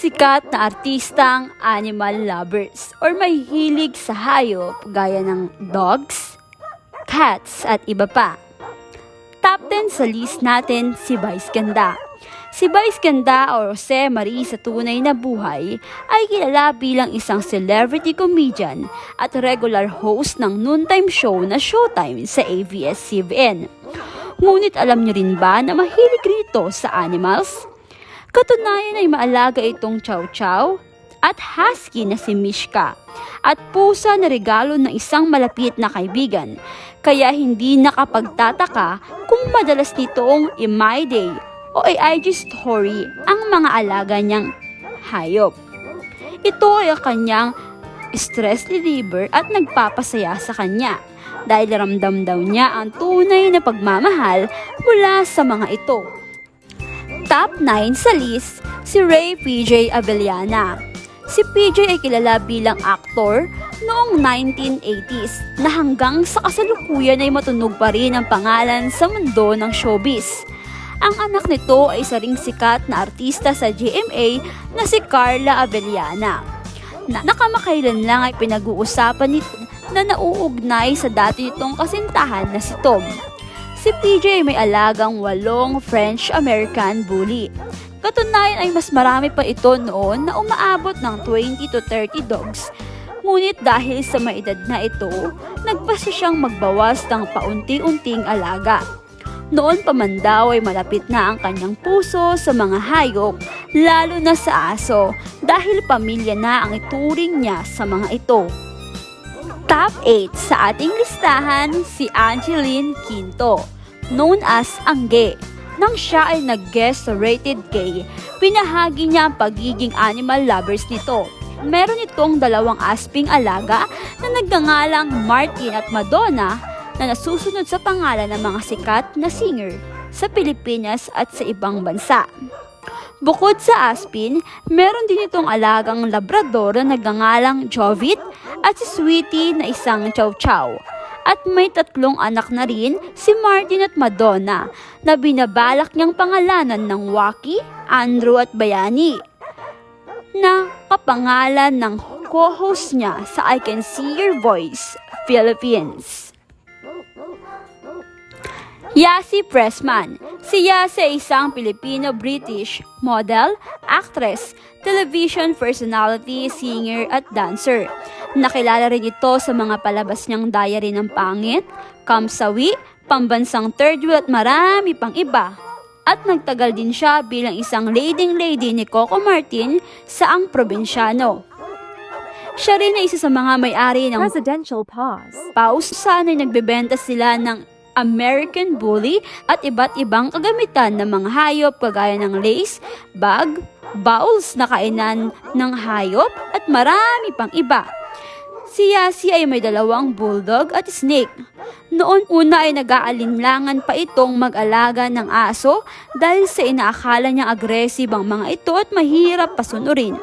Sikat na artistang animal lovers or may hilig sa hayop gaya ng dogs, cats at iba pa. Top 10 sa list natin si Vice Ganda. Si Vice Ganda o Jose Marie sa tunay na buhay ay kilala bilang isang celebrity comedian at regular host ng noontime show na Showtime sa ABS-CBN. Ngunit alam niyo rin ba na mahilig rito sa animals? Katunayan ay maalaga itong chow chow at husky na si Mishka at pusa na regalo ng isang malapit na kaibigan. Kaya hindi nakapagtataka kung madalas nitong i-my day o i-IG story ang mga alaga niyang hayop. Ito ay ang kanyang stress reliever at nagpapasaya sa kanya dahil ramdam daw niya ang tunay na pagmamahal mula sa mga ito. Top 9 sa list, si Ray PJ Avellana. Si PJ ay kilala bilang aktor noong 1980s na hanggang sa kasalukuyan ay matunog pa rin ang pangalan sa mundo ng showbiz. Ang anak nito ay isa ring sikat na artista sa GMA na si Carla Avellana. Na nakamakailan lang ay pinag-uusapan nito na nauugnay sa dati nitong kasintahan na si Tom. Si PJ ay may alagang walong French-American bully. Katunayan ay mas marami pa ito noon na umaabot ng 20 to 30 dogs. Ngunit dahil sa may edad na ito, nagpasa siyang magbawas ng paunti-unting alaga. Noon pa man daw ay malapit na ang kanyang puso sa mga hayop, lalo na sa aso, dahil pamilya na ang ituring niya sa mga ito. Top 8 sa ating listahan si Angeline Quinto, known as Angge. Nang siya ay nag-guest sa Rated K, pinahagi niya ang pagiging animal lovers nito. Meron itong dalawang asping alaga na nagngangalang Martin at Madonna na nasusunod sa pangalan ng mga sikat na singer sa Pilipinas at sa ibang bansa. Bukod sa Aspin, meron din itong alagang Labrador na nagngangalang Jovit at si Sweetie na isang Chow Chow. At may tatlong anak na rin si Martin at Madonna na binabalak niyang pangalanan ng Waki, Andrew at Bayani na kapangalan ng co-host niya sa I Can See Your Voice Philippines. Yasi Pressman. Si Yasi ay isang Filipino-British model, actress, television personality, singer at dancer. Nakilala rin ito sa mga palabas niyang Diary ng Pangit, Kamsawi, Pambansang Third Wheel at marami pang iba. At nagtagal din siya bilang isang leading lady ni Coco Martin sa ang probinsyano. Siya rin ay isa sa mga may-ari ng Presidential pause. Paus sana'y nagbebenta sila ng American Bully at iba't ibang kagamitan ng mga hayop kagaya ng lace, bag, bowls na kainan ng hayop at marami pang iba. Si Yasi ay may dalawang bulldog at snake. Noon una ay nag-aalinlangan pa itong mag-alaga ng aso dahil sa inaakala niyang aggressive ang mga ito at mahirap pasunurin.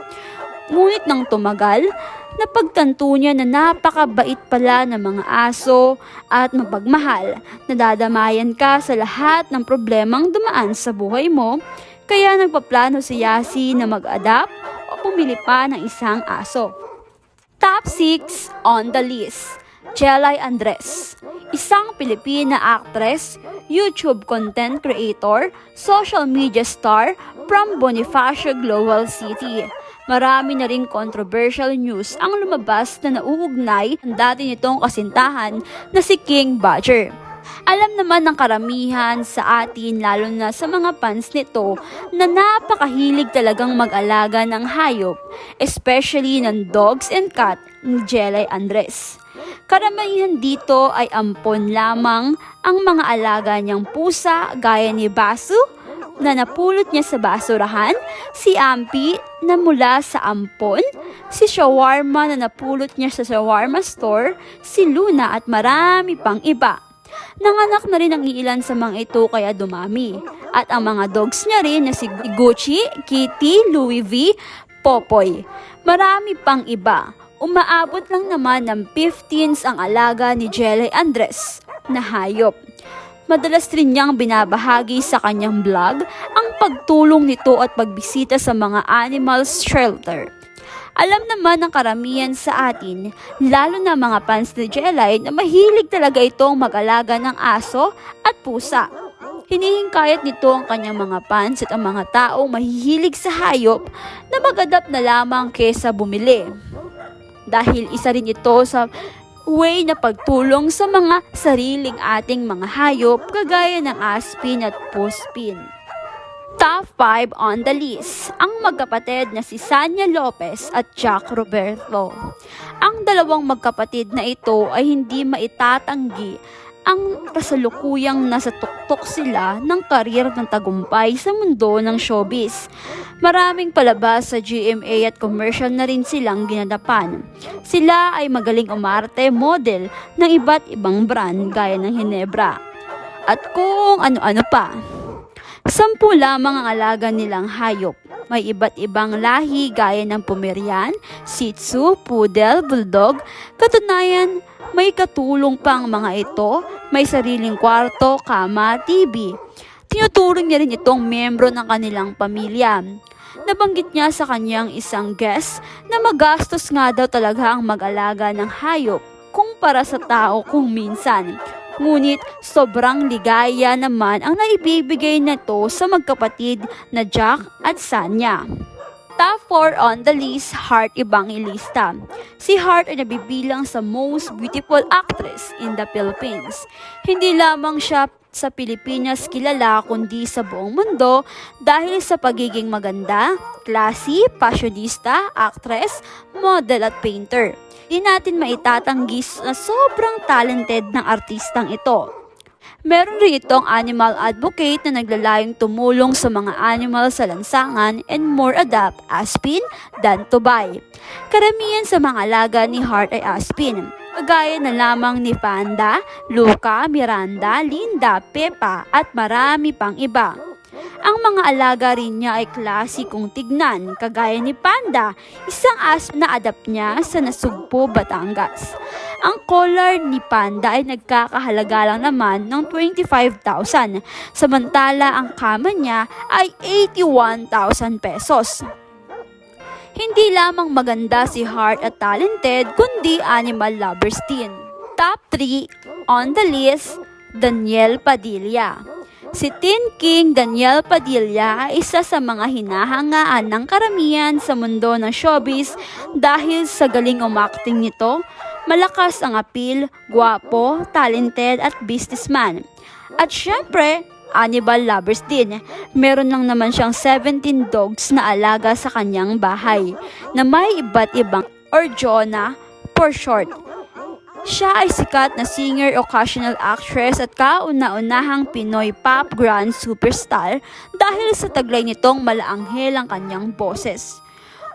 Ngunit nang tumagal, napagtanto niya na napakabait pala ng mga aso at mapagmahal. Nadadamayan ka sa lahat ng problemang dumaan sa buhay mo, kaya nagpaplano si Yasi na mag-adapt o pumili pa ng isang aso. Top 6 on the list. Jelay Andres. Isang Pilipina actress, YouTube content creator, social media star from Bonifacio Global City. Marami na ring controversial news ang lumabas na nauugnay ang dati nitong kasintahan na si King Badger. Alam naman ng karamihan sa atin lalo na sa mga fans nito na napakahilig talagang mag-alaga ng hayop, especially ng dogs and cat ni Jelay Andres. Karamihan dito ay ampon lamang ang mga alaga niyang pusa gaya ni Basu na napulot niya sa basurahan, si Ampi na mula sa ampon, si Shawarma na napulot niya sa shawarma store, si Luna at marami pang iba. Nanganak na rin ang iilan sa mga ito kaya dumami. At ang mga dogs niya rin na si Gucci, Kitty, Louis V, Popoy. Marami pang iba. Umaabot lang naman ng 15s ang alaga ni Jelly Andres na hayop. Madalas rin niyang binabahagi sa kanyang vlog ang pagtulong nito at pagbisita sa mga animal shelter. Alam naman ng karamihan sa atin, lalo na mga fans ni Jelay na mahilig talaga itong mag-alaga ng aso at pusa. Hinihingkayat nito ang kanyang mga fans at ang mga taong mahihilig sa hayop na mag-adapt na lamang kesa bumili. Dahil isa rin ito sa way na pagtulong sa mga sariling ating mga hayop kagaya ng aspin at puspin. Top 5 on the list, ang magkapatid na si Sanya Lopez at Jack Roberto. Ang dalawang magkapatid na ito ay hindi maitatanggi ang kasalukuyang nasa tuktok sila ng karir ng tagumpay sa mundo ng showbiz. Maraming palabas sa GMA at commercial na rin silang ginadapan. Sila ay magaling umarte model ng iba't ibang brand gaya ng Hinebra. At kung ano-ano pa. Sampu lamang ang alaga nilang hayop. May iba't ibang lahi gaya ng Pomerian, Shih Tzu, Poodle, Bulldog. Katunayan, may katulong pa ang mga ito, may sariling kwarto, kama, TV. Tinuturing niya rin itong membro ng kanilang pamilya. Nabanggit niya sa kanyang isang guest na magastos nga daw talaga ang mag-alaga ng hayop kumpara sa tao kung minsan. Ngunit sobrang ligaya naman ang naibibigay nito sa magkapatid na Jack at Sanya. Top 4 on the list, Heart Evangelista. Si Heart ay nabibilang sa most beautiful actress in the Philippines. Hindi lamang siya sa Pilipinas kilala kundi sa buong mundo dahil sa pagiging maganda, classy, fashionista, actress, model at painter. Di natin maitatanggi na sobrang talented ng artistang ito. Meron rin itong animal advocate na naglalayong tumulong sa mga animal sa lansangan and more adapt aspin than to buy. Karamihan sa mga alaga ni Heart ay aspin. Kagaya na lamang ni Panda, Luca, Miranda, Linda, Peppa at marami pang iba. Ang mga alaga rin niya ay klasikong tignan, kagaya ni Panda, isang asp na adapt niya sa Nasugpo, Batangas. Ang collar ni Panda ay nagkakahalaga lang naman ng 25,000, samantala ang kama niya ay 81,000 pesos. Hindi lamang maganda si Heart at talented, kundi animal lovers din. Top 3 on the list, Daniel Padilla. Si Tin King Daniel Padilla ay isa sa mga hinahangaan ng karamihan sa mundo ng showbiz dahil sa galing umakting nito, malakas ang appeal, guwapo, talented at businessman. At syempre, animal lovers din. Meron lang naman siyang 17 dogs na alaga sa kanyang bahay na may iba't ibang or Jonah for short. Siya ay sikat na singer, occasional actress at kauna-unahang Pinoy pop grand superstar dahil sa taglay nitong malaanghel ang kanyang boses.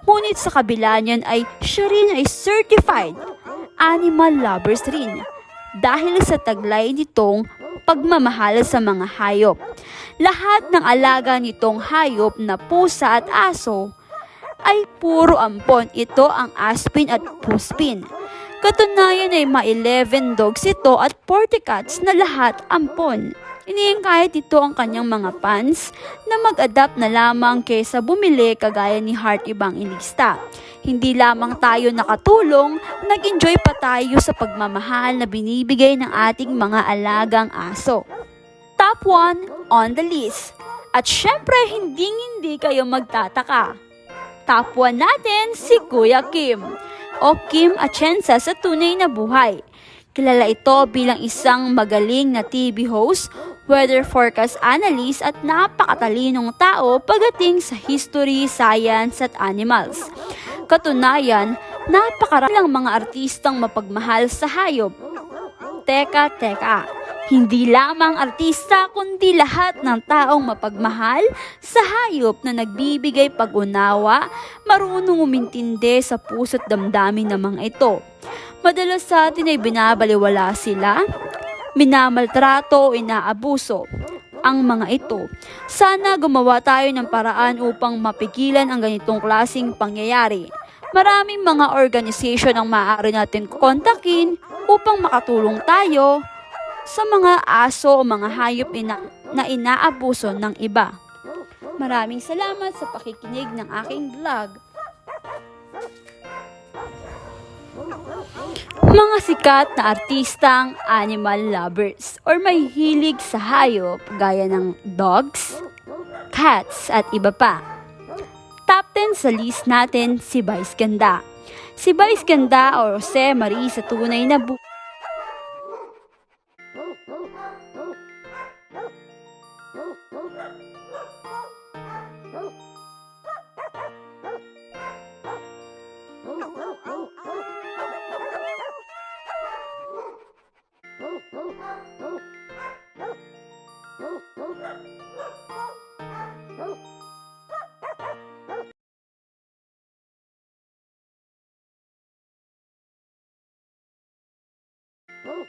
Ngunit sa kabila niyan ay siya rin ay certified animal lovers rin dahil sa taglay nitong pagmamahal sa mga hayop. Lahat ng alaga nitong hayop na pusa at aso ay puro ampon. Ito ang aspin at puspin. Katunayan ay ma-11 dogs ito at 40 cats na lahat ampon. Iniingkayat ito ang kanyang mga fans na mag-adapt na lamang kaysa bumili kagaya ni Heart Ibang Ilista. Hindi lamang tayo nakatulong, nag-enjoy pa tayo sa pagmamahal na binibigay ng ating mga alagang aso. Top 1 on the list. At syempre, hindi hindi kayo magtataka. Top 1 natin si Kuya Kim o Kim Atienza sa tunay na buhay. Kilala ito bilang isang magaling na TV host, weather forecast analyst at napakatalinong tao pagdating sa history, science at animals. Katunayan, napakaralang mga artistang mapagmahal sa hayop. Teka, teka. Hindi lamang artista kundi lahat ng taong mapagmahal sa hayop na nagbibigay pag-unawa, marunong umintindi sa puso't damdamin ng mga ito. Madalas sa atin ay binabaliwala sila, minamaltrato inaabuso ang mga ito. Sana gumawa tayo ng paraan upang mapigilan ang ganitong klasing pangyayari. Maraming mga organization ang maaari natin kontakin upang makatulong tayo sa mga aso o mga hayop ina- na inaabuso ng iba. Maraming salamat sa pakikinig ng aking vlog. Mga sikat na artistang animal lovers or may hilig sa hayop gaya ng dogs, cats at iba pa. Top 10 sa list natin si Vice Ganda. Si Vice Ganda o Jose Marie sa tunay na bu- Oh,